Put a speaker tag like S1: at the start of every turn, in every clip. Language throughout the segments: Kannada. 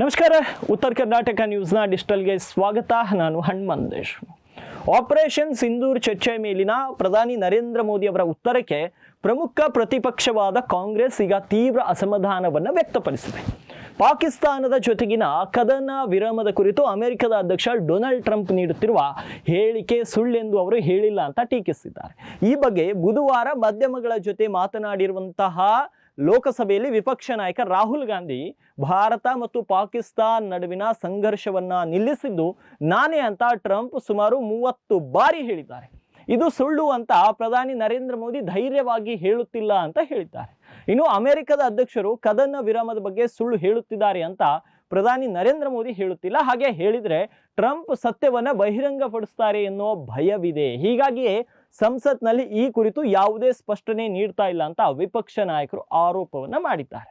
S1: ನಮಸ್ಕಾರ. ಉತ್ತರ ಕರ್ನಾಟಕ ನ್ಯೂಸ್ನ ಡಿಜಿಟಲ್ಗೆ ಸ್ವಾಗತ. ನಾನು ಹಣ್ಮಂದೇಶ್ ಆಪರೇಷನ್ ಸಿಂಧೂರ್ ಚರ್ಚೆ ಮೇಲಿನ ಪ್ರಧಾನಿ ನರೇಂದ್ರ ಮೋದಿ ಅವರ ಉತ್ತರಕ್ಕೆ ಪ್ರಮುಖ ಪ್ರತಿಪಕ್ಷವಾದ ಕಾಂಗ್ರೆಸ್ ಈಗ ತೀವ್ರ ಅಸಮಾಧಾನವನ್ನು ವ್ಯಕ್ತಪಡಿಸಿದೆ. ಪಾಕಿಸ್ತಾನದ ಜೊತೆಗಿನ ಕದನ ವಿರಾಮದ ಕುರಿತು ಅಮೆರಿಕದ ಅಧ್ಯಕ್ಷ ಡೊನಾಲ್ಡ್ ಟ್ರಂಪ್ ನೀಡುತ್ತಿರುವ ಹೇಳಿಕೆ ಸುಳ್ಳೆಂದು ಅವರು ಹೇಳಿಲ್ಲ ಅಂತ ಟೀಕಿಸಿದ್ದಾರೆ. ಈ ಬಗ್ಗೆ ಬುಧವಾರ ಮಾಧ್ಯಮಗಳ ಜೊತೆ ಮಾತನಾಡಿರುವಂತಹ ಲೋಕಸಭೆಯಲ್ಲಿ ವಿಪಕ್ಷ ನಾಯಕ ರಾಹುಲ್ ಗಾಂಧಿ ಭಾರತ ಮತ್ತು ಪಾಕಿಸ್ತಾನ್ ನಡುವಿನ ಸಂಘರ್ಷವನ್ನ ನಿಲ್ಲಿಸಿದ್ದು ನಾನೇ ಅಂತ ಟ್ರಂಪ್ ಸುಮಾರು ಮೂವತ್ತು ಬಾರಿ ಹೇಳಿದ್ದಾರೆ. ಇದು ಸುಳ್ಳು ಅಂತ ಪ್ರಧಾನಿ ನರೇಂದ್ರ ಮೋದಿ ಧೈರ್ಯವಾಗಿ ಹೇಳುತ್ತಿಲ್ಲ ಅಂತ ಹೇಳಿದ್ದಾರೆ. ಇನ್ನು ಅಮೆರಿಕದ ಅಧ್ಯಕ್ಷರು ಕದನ ವಿರಾಮದ ಬಗ್ಗೆ ಸುಳ್ಳು ಹೇಳುತ್ತಿದ್ದಾರೆ ಅಂತ ಪ್ರಧಾನಿ ನರೇಂದ್ರ ಮೋದಿ ಹೇಳುತ್ತಿಲ್ಲ. ಹಾಗೆ ಹೇಳಿದರೆ ಟ್ರಂಪ್ ಸತ್ಯವನ್ನ ಬಹಿರಂಗಪಡಿಸ್ತಾರೆ ಎನ್ನುವ ಭಯವಿದೆ. ಹೀಗಾಗಿಯೇ ಸಂಸತ್ನಲ್ಲಿ ಈ ಕುರಿತು ಯಾವುದೇ ಸ್ಪಷ್ಟನೆ ನೀಡ್ತಾ ಇಲ್ಲ ಅಂತ ವಿಪಕ್ಷ ನಾಯಕರು ಆರೋಪವನ್ನ ಮಾಡಿದ್ದಾರೆ.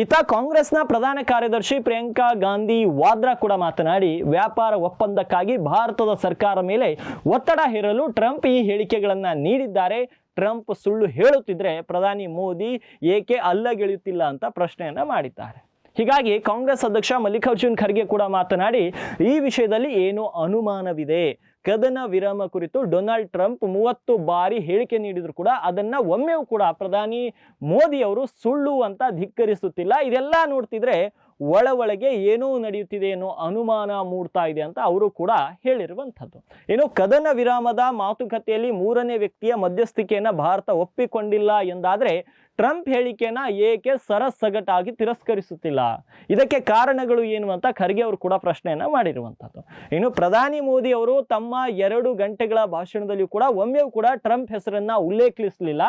S1: ಇತ್ತ ಕಾಂಗ್ರೆಸ್ನ ಪ್ರಧಾನ ಕಾರ್ಯದರ್ಶಿ ಪ್ರಿಯಾಂಕಾ ಗಾಂಧಿ ವಾದ್ರಾ ಕೂಡ ಮಾತನಾಡಿ, ವ್ಯಾಪಾರ ಒಪ್ಪಂದಕ್ಕಾಗಿ ಭಾರತದ ಸರ್ಕಾರ ಮೇಲೆ ಒತ್ತಡ ಹೇರಲು ಟ್ರಂಪ್ ಈ ಹೇಳಿಕೆಗಳನ್ನು ನೀಡಿದ್ದಾರೆ. ಟ್ರಂಪ್ ಸುಳ್ಳು ಹೇಳುತ್ತಿದ್ರೆ ಪ್ರಧಾನಿ ಮೋದಿ ಏಕೆ ಅಲ್ಲಗೆಳೆಯುತ್ತಿಲ್ಲ ಅಂತ ಪ್ರಶ್ನೆಯನ್ನ ಮಾಡಿದ್ದಾರೆ. ಹೀಗಾಗಿ ಕಾಂಗ್ರೆಸ್ ಅಧ್ಯಕ್ಷ ಮಲ್ಲಿಕಾರ್ಜುನ್ ಖರ್ಗೆ ಕೂಡ ಮಾತನಾಡಿ, ಈ ವಿಷಯದಲ್ಲಿ ಏನು ಅನುಮಾನವಿದೆ. ಕದನ ವಿರಾಮ ಕುರಿತು ಡೊನಾಲ್ಡ್ ಟ್ರಂಪ್ ಮೂವತ್ತು ಬಾರಿ ಹೇಳಿಕೆ ನೀಡಿದ್ರು ಕೂಡ ಅದನ್ನ ಒಮ್ಮೆಯೂ ಕೂಡ ಪ್ರಧಾನಿ ಮೋದಿ ಅವರು ಸುಳ್ಳು ಅಂತ ಧಿಕ್ಕರಿಸುತ್ತಿಲ್ಲ. ಇದೆಲ್ಲ ನೋಡ್ತಿದ್ರೆ ಒಳ ಒಳಗೆ ಏನೋ ನಡೆಯುತ್ತಿದೆ ಅನ್ನೋ ಅನುಮಾನ ಮೂಡ್ತಾ ಇದೆ ಅಂತ ಅವರು ಕೂಡ ಹೇಳಿರುವಂಥದ್ದು. ಏನು ಕದನ ವಿರಾಮದ ಮಾತುಕತೆಯಲ್ಲಿ ಮೂರನೇ ವ್ಯಕ್ತಿಯ ಮಧ್ಯಸ್ಥಿಕೆಯನ್ನ ಭಾರತ ಒಪ್ಪಿಕೊಂಡಿಲ್ಲ ಎಂದಾದರೆ ಟ್ರಂಪ್ ಹೇಳಿಕೆನ ಏಕೆ ಸರಸಗಟಾಗಿ ತಿರಸ್ಕರಿಸುತ್ತಿಲ್ಲ? ಇದಕ್ಕೆ ಕಾರಣಗಳು ಏನು ಅಂತ ಖರ್ಗೆ ಅವರು ಕೂಡ ಪ್ರಶ್ನೆಯನ್ನ ಮಾಡಿರುವಂಥದ್ದು. ಇನ್ನು ಪ್ರಧಾನಿ ಮೋದಿ ಅವರು ತಮ್ಮ ಎರಡು ಗಂಟೆಗಳ ಭಾಷಣದಲ್ಲಿಯೂ ಕೂಡ ಒಮ್ಮೆಯೂ ಕೂಡ ಟ್ರಂಪ್ ಹೆಸರನ್ನ ಉಲ್ಲೇಖಿಸಲಿಲ್ಲ.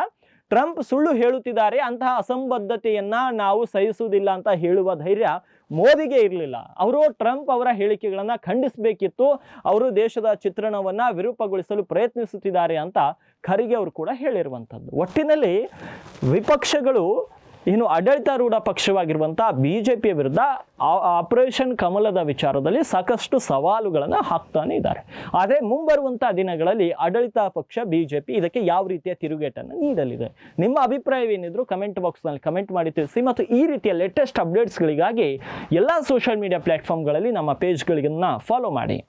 S1: ಟ್ರಂಪ್ ಸುಳ್ಳು ಹೇಳುತ್ತಿದ್ದಾರೆ, ಅಂತಹ ಅಸಂಬದ್ಧತೆಯನ್ನ ನಾವು ಸಹಿಸುವುದಿಲ್ಲ ಅಂತ ಹೇಳುವ ಧೈರ್ಯ ಮೋದಿಗೆ ಇರಲಿಲ್ಲ. ಅವರು ಟ್ರಂಪ್ ಅವರ ಹೇಳಿಕೆಗಳನ್ನ ಖಂಡಿಸಬೇಕಿತ್ತು, ಅವರು ದೇಶದ ಚಿತ್ರಣವನ್ನ ವಿರೂಪಗೊಳಿಸಲು ಪ್ರಯತ್ನಿಸುತ್ತಿದ್ದಾರೆ ಅಂತ ಖರ್ಗೆ ಅವರು ಕೂಡ ಹೇಳಿರುವಂಥದ್ದು. ಒಟ್ಟಿನಲ್ಲಿ ವಿಪಕ್ಷಗಳು ಇನ್ನು ಆಡಳಿತಾರೂಢ ಪಕ್ಷವಾಗಿರುವಂತಹ ಪಿಯ ವಿರುದ್ಧ ಆಪರೇಷನ್ ಕಮಲದ ವಿಚಾರದಲ್ಲಿ ಸಾಕಷ್ಟು ಸವಾಲುಗಳನ್ನು ಹಾಕ್ತಾನೆ ಇದ್ದಾರೆ. ಆದರೆ ಮುಂಬರುವಂತಹ ದಿನಗಳಲ್ಲಿ ಆಡಳಿತ ಪಕ್ಷ, ಬಿಜೆಪಿ ಇದಕ್ಕೆ ಯಾವ ರೀತಿಯ ತಿರುಗೇಟನ್ನು ನೀಡಲಿದೆ? ನಿಮ್ಮ ಅಭಿಪ್ರಾಯವೇನಿದ್ರು ಕಮೆಂಟ್ ಬಾಕ್ಸ್ನಲ್ಲಿ ಕಮೆಂಟ್ ಮಾಡಿ ತಿಳಿಸಿ ಮತ್ತು ಈ ರೀತಿಯ ಲೇಟೆಸ್ಟ್ ಅಪ್ಡೇಟ್ಸ್ಗಳಿಗಾಗಿ ಎಲ್ಲ ಸೋಷಿಯಲ್ ಮೀಡಿಯಾ ಪ್ಲಾಟ್ಫಾರ್ಮ್ಗಳಲ್ಲಿ ನಮ್ಮ ಪೇಜ್ಗಳಿಗನ್ನ ಫಾಲೋ ಮಾಡಿ.